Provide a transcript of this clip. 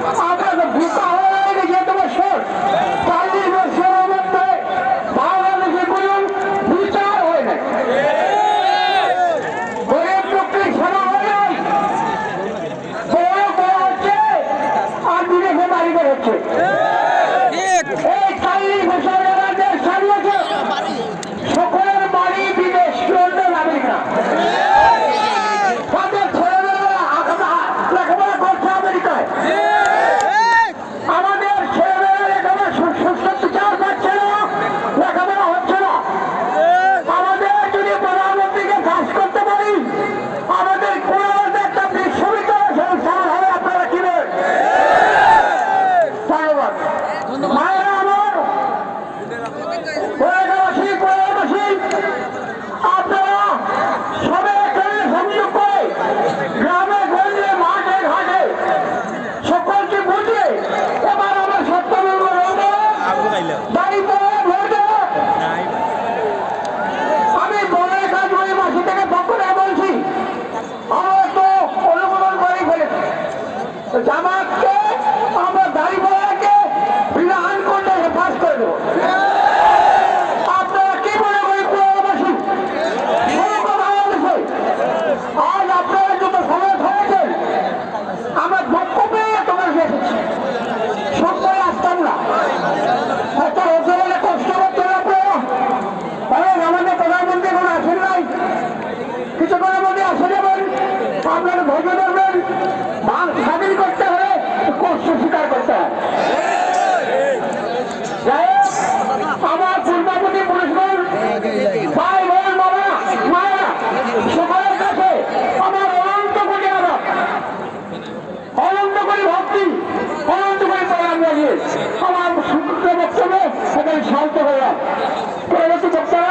Awesome. লেখাপড়া হচ্ছে না। আমাদের যদি প্রধানমন্ত্রীকে ফাঁস করতে পারি আমাদের খুলনাতে একটা বিশ্ববিদ্যালয় সংস্থান হবে আপনারা কিনেন। কিছুক্ষণের মধ্যে আসে যাবেন আপনার ধৈর্য ধরবেন। ভাগ স্বাধীন করতে হবে কষ্ট স্বীকার করতে হবে আমার পূর্বাপতি পুরস্কার ভাই বোন বাবা, মায়েরা, সকলের কাছে আমার অনন্ত কোটি আবার অনন্ত করে ভক্তি, অনন্ত করে প্রণাম জানিয়ে আমার সুন্দর বক্তব্য সেখানে শান্ত হয়ে পরবর্তী বক্তব্য